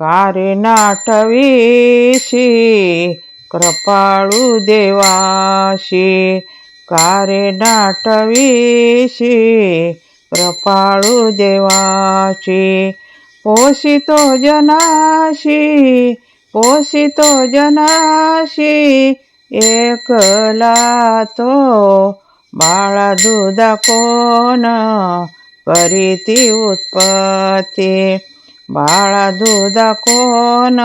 कारे नाटवीशी कृपाळू देवाशी. कारे नाटवीशी कृपाळू देवाशी. पोषितो जनाशी पोषितो जनाशी एकला तो बाळा दुधा कोण करीती उत्पत्ती. बाळा दुधा कोण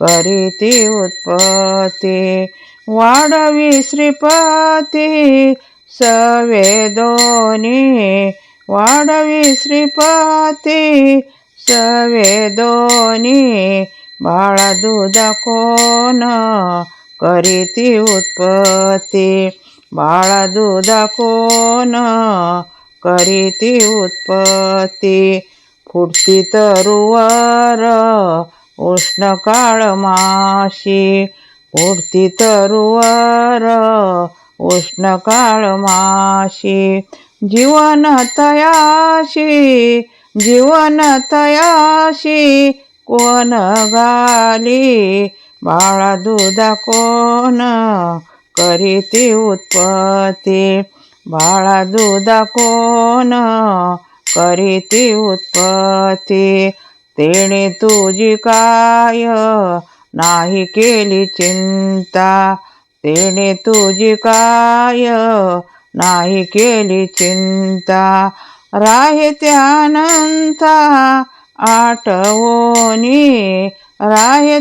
करीती उत्पत्ती? वाढवी श्रीपती सवेदोनी वाढवी श्रीपती सवेदोनी बाळा दुधा कोण करीती उत्पत्ती? बाळा दुधा कोण करीती उत्पत्ती? फुटती तरुवर उष्ण काळ माशी. फुटती तरुवर उष्ण काळ माशी. जीवन तयाशी जीवन तयाशी. कोण गाली? बाळा दुधा कोण करीती उत्पत्ती? बाळा दुधा कोण करीती उत्पत्ती. तेणे तुझी काय नाही केली चिंता. तेणे तुझी काय नाही केली चिंता. राहे त्यानंता आठवणी. राहे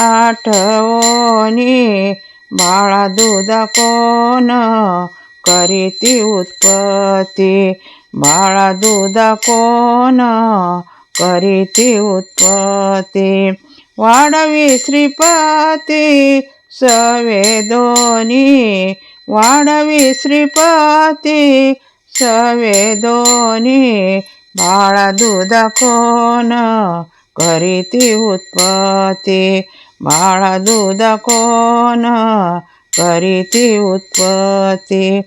आठवणी. बाळा दुधा कोण करीती उत्पत्ती. बाळा दुधा कोण करीती उत्पत्ती? वाढवी श्रीपती सवे दोनी. वाढवी श्रीपती सवेदोनी बाळा दुधा कोण करीती उत्पत्ती? बाळा दुधा कोण करीती उत्पत्ती?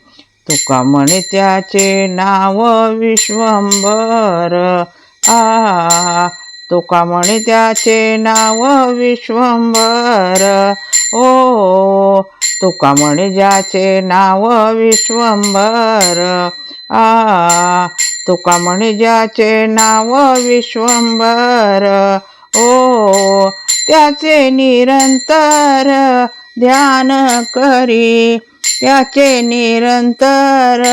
तुका म्हणे त्याचे नाव विश्वंभर. आ तुका म्हणे त्याचे नाव विश्वंभर. ओ तुका म्हणे ज्याचे नाव विश्वंभर. आ तुका म्हणे ज्याचे नाव विश्वंभर. ओ त्याचे निरंतर ध्यान करी. त्याचे निरंतर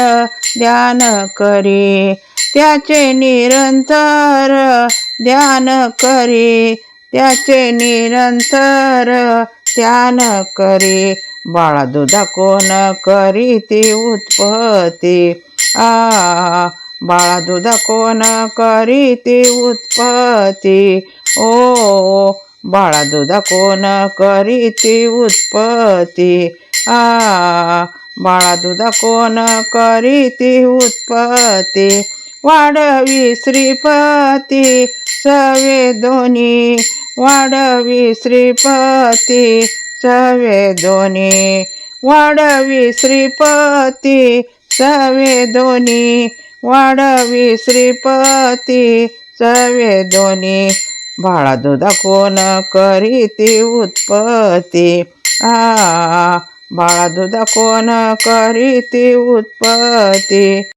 ध्यान करी. त्याचे निरंतर ध्यान करी. त्याचे निरंतर ध्यान करी. बाळा दुधा कोण करीती उत्पत्ती? आ बाळा दुधा कोण करीती उत्पत्ती? ओ बाळा दुधा कोण करीती उत्पत्ती? आ बाळा दुधा कोण करीती उत्पत्ती? वाढवी श्रीपती सवे दोन्ही वाढवी श्रीपती सवे दोन्ही वाढवी श्रीपती सवे दोन्ही वाढवी श्रीपती सवेदोनी बाळा दुधा कोण करीती उत्पत्ती? आ बाळा दुधा कोण करीती उत्पत्ती.